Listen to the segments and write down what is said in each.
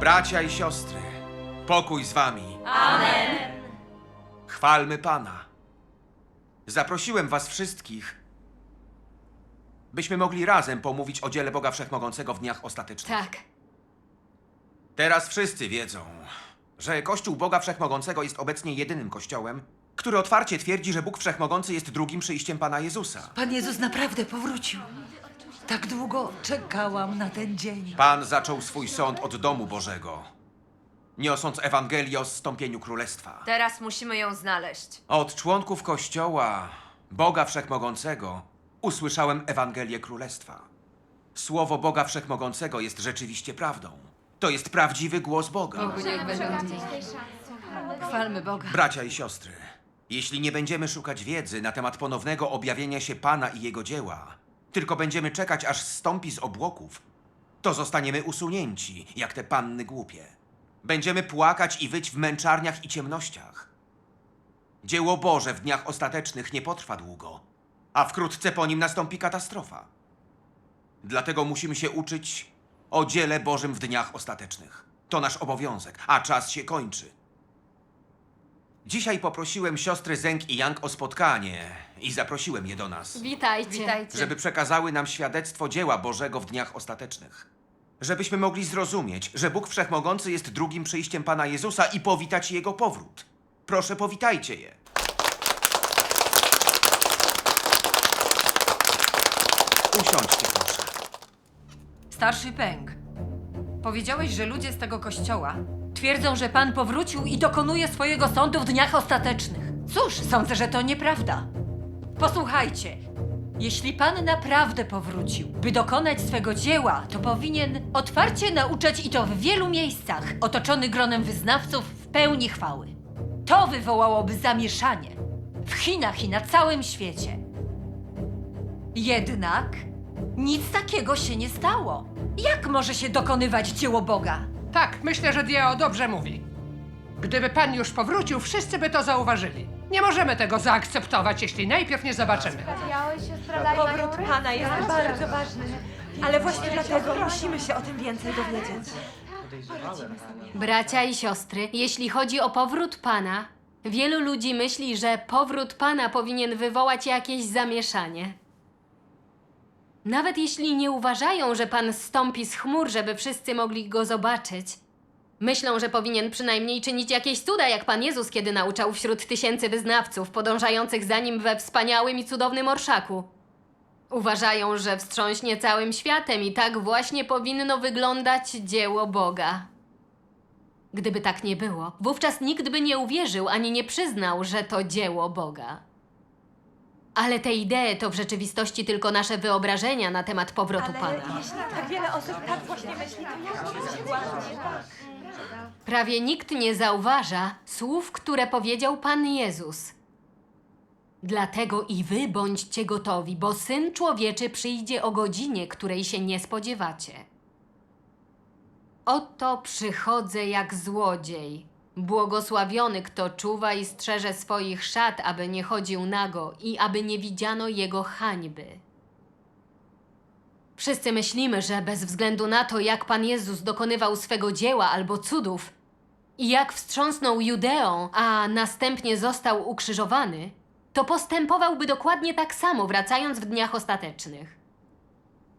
Bracia i siostry, pokój z wami. Amen. Chwalmy Pana. Zaprosiłem was wszystkich, byśmy mogli razem pomówić o dziele Boga Wszechmogącego w dniach ostatecznych. Tak. Teraz wszyscy wiedzą, że Kościół Boga Wszechmogącego jest obecnie jedynym kościołem, który otwarcie twierdzi, że Bóg Wszechmogący jest drugim przyjściem Pana Jezusa. Pan Jezus naprawdę powrócił. Tak długo czekałam na ten dzień. Pan zaczął swój sąd od domu Bożego, niosąc Ewangelię o zstąpieniu królestwa. Teraz musimy ją znaleźć. Od członków Kościoła Boga Wszechmogącego usłyszałem Ewangelię Królestwa. Słowo Boga Wszechmogącego jest rzeczywiście prawdą. To jest prawdziwy głos Boga. Chwalmy Boga. Bracia i siostry, jeśli nie będziemy szukać wiedzy na temat ponownego objawienia się Pana i Jego dzieła, tylko będziemy czekać, aż zstąpi z obłoków, to zostaniemy usunięci, jak te panny głupie. Będziemy płakać i wyć w męczarniach i ciemnościach. Dzieło Boże w dniach ostatecznych nie potrwa długo, a wkrótce po nim nastąpi katastrofa. Dlatego musimy się uczyć o dziele Bożym w dniach ostatecznych. To nasz obowiązek, a czas się kończy. Dzisiaj poprosiłem siostry Zeng i Yang o spotkanie i zaprosiłem je do nas, Witajcie. Witajcie. żeby przekazały nam świadectwo dzieła Bożego w dniach ostatecznych. Żebyśmy mogli zrozumieć, że Bóg Wszechmogący jest drugim przyjściem Pana Jezusa i powitać Jego powrót. Proszę, powitajcie je. Usiądźcie, proszę. Starszy pęk. Powiedziałeś, że ludzie z tego kościoła twierdzą, że Pan powrócił i dokonuje swojego sądu w dniach ostatecznych. Cóż, sądzę, że to nieprawda. Posłuchajcie. Jeśli Pan naprawdę powrócił, by dokonać swego dzieła, to powinien otwarcie nauczać i to w wielu miejscach, otoczony gronem wyznawców w pełni chwały. To wywołałoby zamieszanie w Chinach i na całym świecie. Jednak nic takiego się nie stało. Jak może się dokonywać dzieło Boga? Tak, myślę, że Diao dobrze mówi. Gdyby pan już powrócił, wszyscy by to zauważyli. Nie możemy tego zaakceptować, jeśli najpierw nie zobaczymy. Powrót Pana jest bardzo ważny. Ale właśnie dlatego musimy się o tym więcej dowiedzieć. Bracia i siostry, jeśli chodzi o powrót Pana, wielu ludzi myśli, że powrót Pana powinien wywołać jakieś zamieszanie. Nawet jeśli nie uważają, że Pan stąpi z chmur, żeby wszyscy mogli go zobaczyć, myślą, że powinien przynajmniej czynić jakieś cuda, jak Pan Jezus, kiedy nauczał wśród tysięcy wyznawców podążających za nim we wspaniałym i cudownym orszaku. Uważają, że wstrząśnie całym światem i tak właśnie powinno wyglądać dzieło Boga. Gdyby tak nie było, wówczas nikt by nie uwierzył ani nie przyznał, że to dzieło Boga. Ale te idee to w rzeczywistości tylko nasze wyobrażenia na temat powrotu Pana. jeśli tak wiele osób tak właśnie myśli, to jak się? Prawie nikt nie zauważa słów, które powiedział Pan Jezus. Dlatego i wy bądźcie gotowi, bo syn człowieczy przyjdzie o godzinie, której się nie spodziewacie. Oto przychodzę jak złodziej. Błogosławiony, kto czuwa i strzeże swoich szat, aby nie chodził nago i aby nie widziano jego hańby. Wszyscy myślimy, że bez względu na to, jak Pan Jezus dokonywał swego dzieła albo cudów i jak wstrząsnął Judeą, a następnie został ukrzyżowany, to postępowałby dokładnie tak samo, wracając w dniach ostatecznych.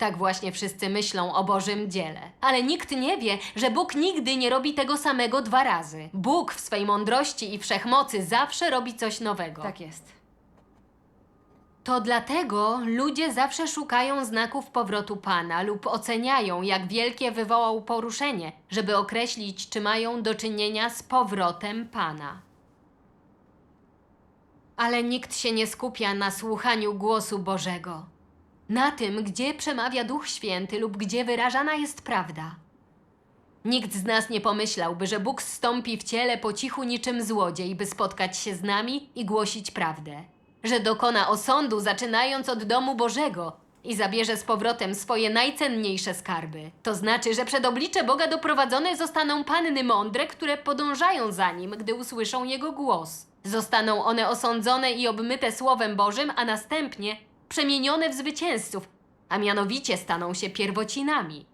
Tak właśnie wszyscy myślą o Bożym dziele. Ale nikt nie wie, że Bóg nigdy nie robi tego samego dwa razy. Bóg w swej mądrości i wszechmocy zawsze robi coś nowego. Tak jest. To dlatego ludzie zawsze szukają znaków powrotu Pana lub oceniają, jak wielkie wywołał poruszenie, żeby określić, czy mają do czynienia z powrotem Pana. Ale nikt się nie skupia na słuchaniu głosu Bożego, na tym, gdzie przemawia Duch Święty lub gdzie wyrażana jest prawda. Nikt z nas nie pomyślałby, że Bóg zstąpi w ciele po cichu niczym złodziej, by spotkać się z nami i głosić prawdę. Że dokona osądu, zaczynając od domu Bożego i zabierze z powrotem swoje najcenniejsze skarby. To znaczy, że przed oblicze Boga doprowadzone zostaną panny mądre, które podążają za nim, gdy usłyszą jego głos. Zostaną one osądzone i obmyte Słowem Bożym, a następnie przemienione w zwycięzców, a mianowicie staną się pierwocinami.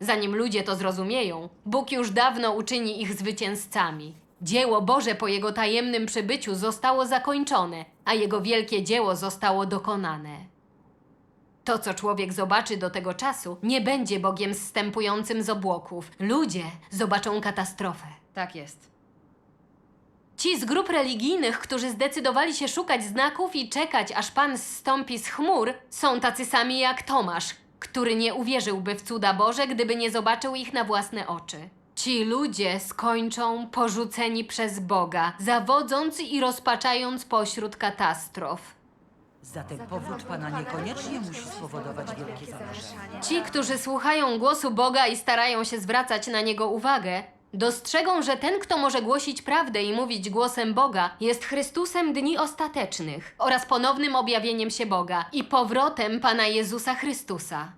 Zanim ludzie to zrozumieją, Bóg już dawno uczyni ich zwycięzcami. Dzieło Boże po Jego tajemnym przybyciu zostało zakończone, a Jego wielkie dzieło zostało dokonane. To, co człowiek zobaczy do tego czasu, nie będzie Bogiem zstępującym z obłoków. Ludzie zobaczą katastrofę. Tak jest. Ci z grup religijnych, którzy zdecydowali się szukać znaków i czekać, aż Pan zstąpi z chmur, są tacy sami jak Tomasz, który nie uwierzyłby w cuda Boże, gdyby nie zobaczył ich na własne oczy. Ci ludzie skończą porzuceni przez Boga, zawodząc i rozpaczając pośród katastrof. Zatem powrót Pana niekoniecznie musi spowodować wielkie zamieszanie. Ci, którzy słuchają głosu Boga i starają się zwracać na niego uwagę, dostrzegą, że ten, kto może głosić prawdę i mówić głosem Boga, jest Chrystusem dni ostatecznych oraz ponownym objawieniem się Boga i powrotem Pana Jezusa Chrystusa.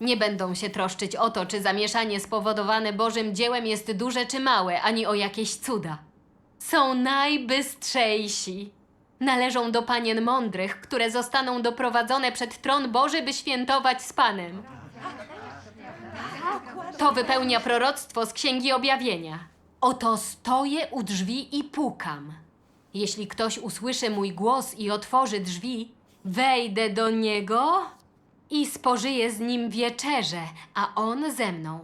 Nie będą się troszczyć o to, czy zamieszanie spowodowane Bożym dziełem jest duże czy małe, ani o jakieś cuda. Są najbystrzejsi. Należą do panien mądrych, które zostaną doprowadzone przed tron Boży, by świętować z Panem. To wypełnia proroctwo z Księgi Objawienia. Oto stoję u drzwi i pukam. Jeśli ktoś usłyszy mój głos i otworzy drzwi, wejdę do niego i spożyję z nim wieczerzę, a on ze mną.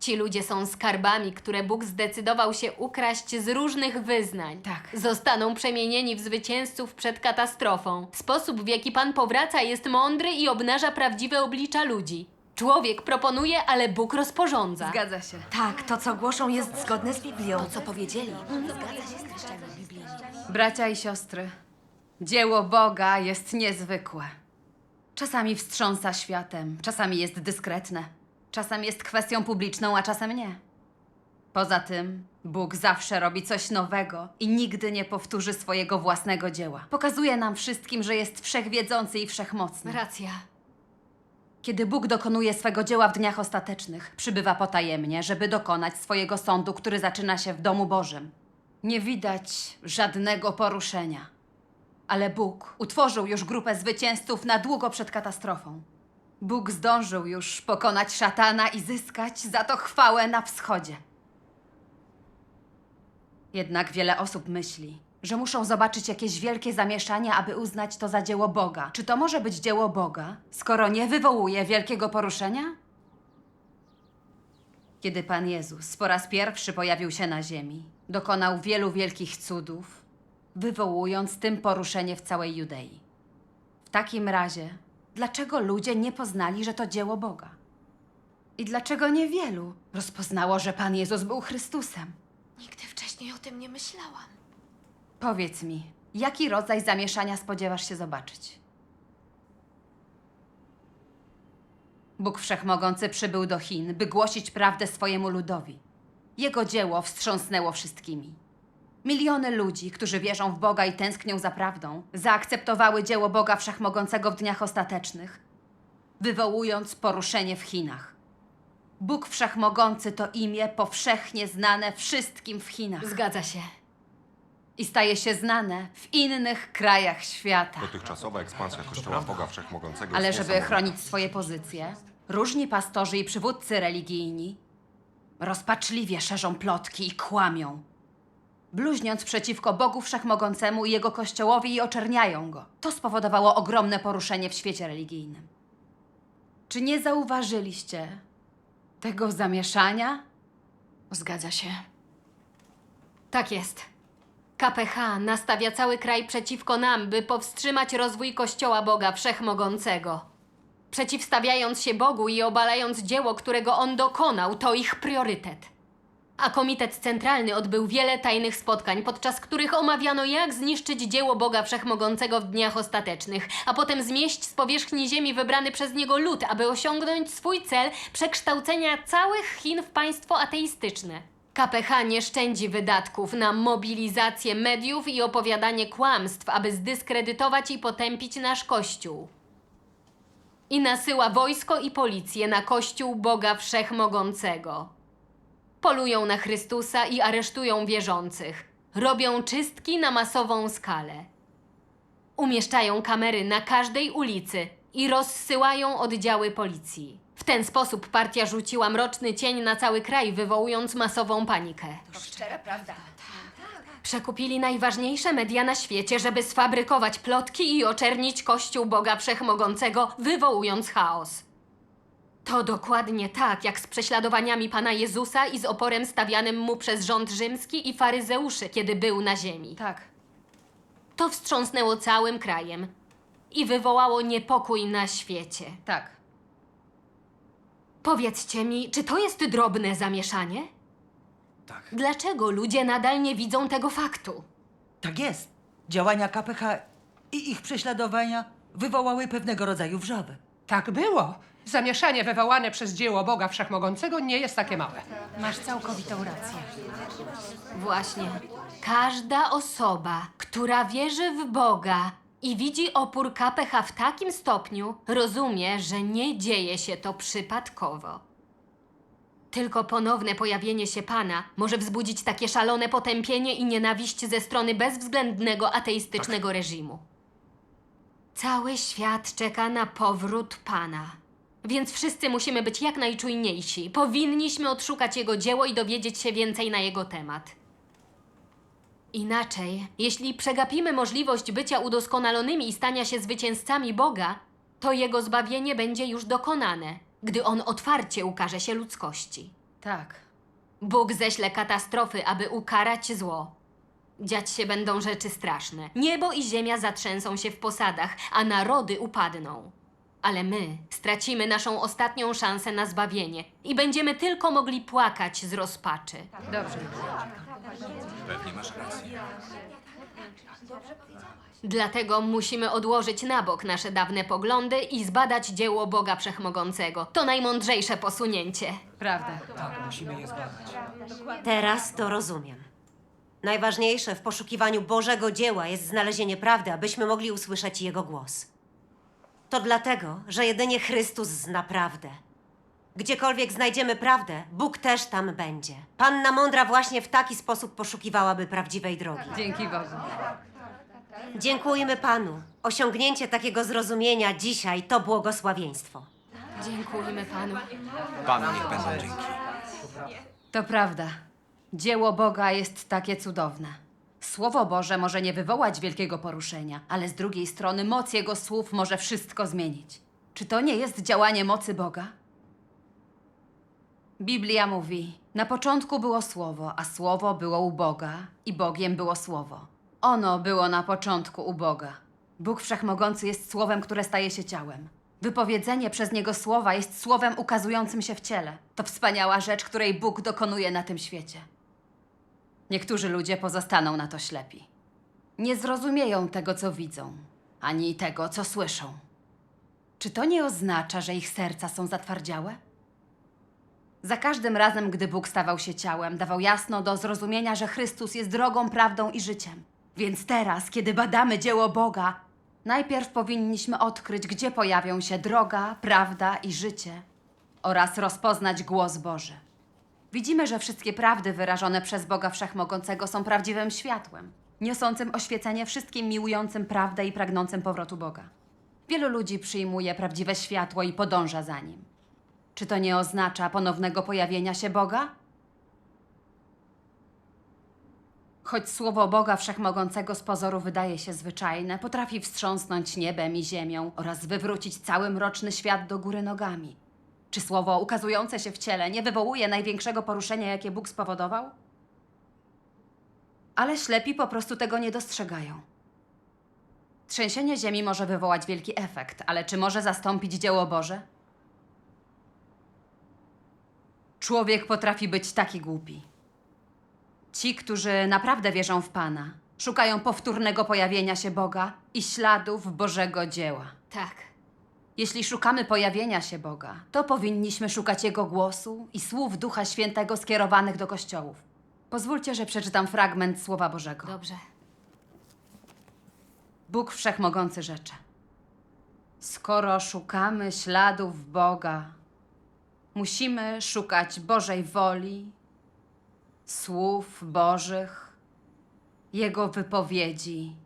Ci ludzie są skarbami, które Bóg zdecydował się ukraść z różnych wyznań. Tak. Zostaną przemienieni w zwycięzców przed katastrofą. Sposób, w jaki Pan powraca, jest mądry i obnaża prawdziwe oblicza ludzi. Człowiek proponuje, ale Bóg rozporządza. Zgadza się. Tak, to co głoszą jest zgodne z Biblią. Co powiedzieli? Bracia i siostry, dzieło Boga jest niezwykłe. Czasami wstrząsa światem, czasami jest dyskretne, czasem jest kwestią publiczną, a czasem nie. Poza tym, Bóg zawsze robi coś nowego i nigdy nie powtórzy swojego własnego dzieła. Pokazuje nam wszystkim, że jest wszechwiedzący i wszechmocny. Racja. Kiedy Bóg dokonuje swego dzieła w dniach ostatecznych, przybywa potajemnie, żeby dokonać swojego sądu, który zaczyna się w domu Bożym. Nie widać żadnego poruszenia. Ale Bóg utworzył już grupę zwycięzców na długo przed katastrofą. Bóg zdążył już pokonać szatana i zyskać za to chwałę na wschodzie. Jednak wiele osób myśli, że muszą zobaczyć jakieś wielkie zamieszanie, aby uznać to za dzieło Boga. Czy to może być dzieło Boga, skoro nie wywołuje wielkiego poruszenia? Kiedy Pan Jezus po raz pierwszy pojawił się na ziemi, dokonał wielu wielkich cudów, wywołując tym poruszenie w całej Judei. W takim razie, dlaczego ludzie nie poznali, że to dzieło Boga? I dlaczego niewielu rozpoznało, że Pan Jezus był Chrystusem? Nigdy wcześniej o tym nie myślałam. Powiedz mi, jaki rodzaj zamieszania spodziewasz się zobaczyć? Bóg Wszechmogący przybył do Chin, by głosić prawdę swojemu ludowi. Jego dzieło wstrząsnęło wszystkimi. Miliony ludzi, którzy wierzą w Boga i tęsknią za prawdą, zaakceptowały dzieło Boga Wszechmogącego w dniach ostatecznych, wywołując poruszenie w Chinach. Bóg Wszechmogący to imię powszechnie znane wszystkim w Chinach Zgadza się. I staje się znane w innych krajach świata. Dotychczasowa ekspansja Kościoła Boga Wszechmogącego Ale jest żeby niesamowita. chronić swoje pozycje, różni pastorzy i przywódcy religijni rozpaczliwie szerzą plotki i kłamią, bluźniąc przeciwko Bogu Wszechmogącemu i Jego Kościołowi i oczerniają Go. To spowodowało ogromne poruszenie w świecie religijnym. Czy nie zauważyliście tego zamieszania? Zgadza się. Tak jest. KPH nastawia cały kraj przeciwko nam, by powstrzymać rozwój Kościoła Boga Wszechmogącego. Przeciwstawiając się Bogu i obalając dzieło, którego On dokonał, to ich priorytet. A Komitet Centralny odbył wiele tajnych spotkań, podczas których omawiano, jak zniszczyć dzieło Boga Wszechmogącego w dniach ostatecznych, a potem zmieść z powierzchni ziemi wybrany przez niego lud, aby osiągnąć swój cel przekształcenia całych Chin w państwo ateistyczne. KPH nie szczędzi wydatków na mobilizację mediów i opowiadanie kłamstw, aby zdyskredytować i potępić nasz Kościół. I nasyła wojsko i policję na Kościół Boga Wszechmogącego. Polują na Chrystusa i aresztują wierzących. Robią czystki na masową skalę. Umieszczają kamery na każdej ulicy i rozsyłają oddziały policji. W ten sposób partia rzuciła mroczny cień na cały kraj, wywołując masową panikę. Przekupili najważniejsze media na świecie, żeby sfabrykować plotki i oczernić Kościół Boga Wszechmogącego, wywołując chaos. To dokładnie tak, jak z prześladowaniami Pana Jezusa i z oporem stawianym mu przez rząd rzymski i faryzeuszy, kiedy był na ziemi. Tak. To wstrząsnęło całym krajem i wywołało niepokój na świecie. Tak. Powiedzcie mi, czy to jest drobne zamieszanie? Tak. Dlaczego ludzie nadal nie widzą tego faktu? Tak jest. Działania KPH i ich prześladowania wywołały pewnego rodzaju wrzawę. Tak było. Zamieszanie wywołane przez dzieło Boga Wszechmogącego nie jest takie małe. Masz całkowitą rację. Właśnie. Każda osoba, która wierzy w Boga i widzi opór KPH w takim stopniu, rozumie, że nie dzieje się to przypadkowo. Tylko ponowne pojawienie się Pana może wzbudzić takie szalone potępienie i nienawiść ze strony bezwzględnego ateistycznego reżimu. Cały świat czeka na powrót Pana. Więc wszyscy musimy być jak najczujniejsi. Powinniśmy odszukać Jego dzieło i dowiedzieć się więcej na Jego temat. Inaczej, jeśli przegapimy możliwość bycia udoskonalonymi i stania się zwycięzcami Boga, to Jego zbawienie będzie już dokonane, gdy On otwarcie ukaże się ludzkości. Tak. Bóg ześle katastrofy, aby ukarać zło. Dziać się będą rzeczy straszne. Niebo i ziemia zatrzęsą się w posadach, a narody upadną. Ale my stracimy naszą ostatnią szansę na zbawienie i będziemy tylko mogli płakać z rozpaczy. Dobrze. Pewnie masz rację. Dlatego musimy odłożyć na bok nasze dawne poglądy i zbadać dzieło Boga Wszechmogącego. To najmądrzejsze posunięcie. Prawda. Teraz to rozumiem. Najważniejsze w poszukiwaniu Bożego dzieła jest znalezienie prawdy, abyśmy mogli usłyszeć Jego głos. To dlatego, że jedynie Chrystus zna prawdę. Gdziekolwiek znajdziemy prawdę, Bóg też tam będzie. Panna Mądra właśnie w taki sposób poszukiwałaby prawdziwej drogi. Dzięki Bogu. Dziękujmy Panu. Osiągnięcie takiego zrozumienia dzisiaj to błogosławieństwo. Dziękujemy Panu. Panu niech będą dzięki. To prawda. Dzieło Boga jest takie cudowne. Słowo Boże może nie wywołać wielkiego poruszenia, ale z drugiej strony moc Jego słów może wszystko zmienić. Czy to nie jest działanie mocy Boga? Biblia mówi: Na początku było Słowo, a Słowo było u Boga, i Bogiem było Słowo. Ono było na początku u Boga. Bóg Wszechmogący jest Słowem, które staje się ciałem. Wypowiedzenie przez Niego słowa jest słowem ukazującym się w ciele. To wspaniała rzecz, której Bóg dokonuje na tym świecie. Niektórzy ludzie pozostaną na to ślepi. Nie zrozumieją tego, co widzą, ani tego, co słyszą. Czy to nie oznacza, że ich serca są zatwardziałe? Za każdym razem, gdy Bóg stawał się ciałem, dawał jasno do zrozumienia, że Chrystus jest drogą, prawdą i życiem. Więc teraz, kiedy badamy dzieło Boga, najpierw powinniśmy odkryć, gdzie pojawią się droga, prawda i życie oraz rozpoznać głos Boży. Widzimy, że wszystkie prawdy wyrażone przez Boga Wszechmogącego są prawdziwym światłem, niosącym oświecenie wszystkim miłującym prawdę i pragnącym powrotu Boga. Wielu ludzi przyjmuje prawdziwe światło i podąża za nim. Czy to nie oznacza ponownego pojawienia się Boga? Choć słowo Boga Wszechmogącego z pozoru wydaje się zwyczajne, potrafi wstrząsnąć niebem i ziemią oraz wywrócić cały mroczny świat do góry nogami. Czy słowo ukazujące się w ciele nie wywołuje największego poruszenia, jakie Bóg spowodował? Ale ślepi po prostu tego nie dostrzegają. Trzęsienie ziemi może wywołać wielki efekt, ale czy może zastąpić dzieło Boże? Człowiek potrafi być taki głupi. Ci, którzy naprawdę wierzą w Pana, szukają powtórnego pojawienia się Boga i śladów Bożego dzieła. Tak. Jeśli szukamy pojawienia się Boga, to powinniśmy szukać Jego głosu i słów Ducha Świętego skierowanych do kościołów. Pozwólcie, że przeczytam fragment Słowa Bożego. Dobrze. Bóg Wszechmogący rzecze. Skoro szukamy śladów Boga, musimy szukać Bożej woli, słów Bożych, Jego wypowiedzi.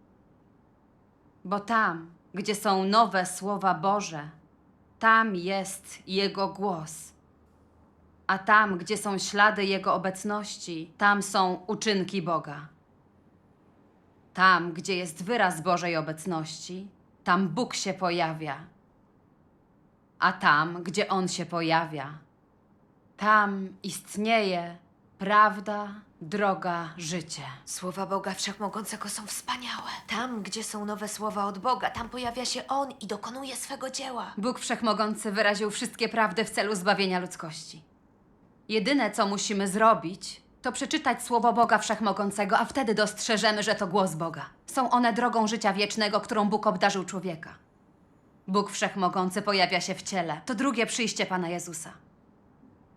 Bo tam, gdzie są nowe słowa Boże, tam jest Jego głos. A tam, gdzie są ślady Jego obecności, tam są uczynki Boga. Tam, gdzie jest wyraz Bożej obecności, tam Bóg się pojawia. A tam, gdzie On się pojawia, tam istnieje prawda, droga, życie. Słowa Boga Wszechmogącego są wspaniałe. Tam, gdzie są nowe słowa od Boga, tam pojawia się On i dokonuje swego dzieła. Bóg Wszechmogący wyraził wszystkie prawdy w celu zbawienia ludzkości. Jedyne, co musimy zrobić, to przeczytać słowo Boga Wszechmogącego, a wtedy dostrzeżemy, że to głos Boga. Są one drogą życia wiecznego, którą Bóg obdarzył człowieka. Bóg Wszechmogący pojawia się w ciele. To drugie przyjście Pana Jezusa.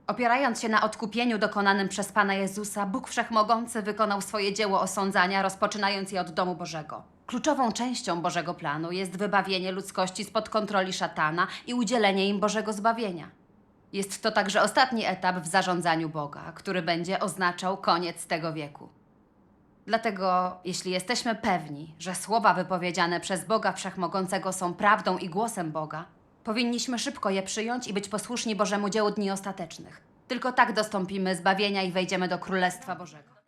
Opierając się na odkupieniu dokonanym przez Pana Jezusa, Bóg Wszechmogący wykonał swoje dzieło osądzania, rozpoczynając je od domu Bożego. Kluczową częścią Bożego planu jest wybawienie ludzkości spod kontroli szatana i udzielenie im Bożego zbawienia. Jest to także ostatni etap w zarządzaniu Boga, który będzie oznaczał koniec tego wieku. Dlatego, jeśli jesteśmy pewni, że słowa wypowiedziane przez Boga Wszechmogącego są prawdą i głosem Boga, powinniśmy szybko je przyjąć i być posłuszni Bożemu dziełu dni ostatecznych. Tylko tak dostąpimy zbawienia i wejdziemy do Królestwa Bożego.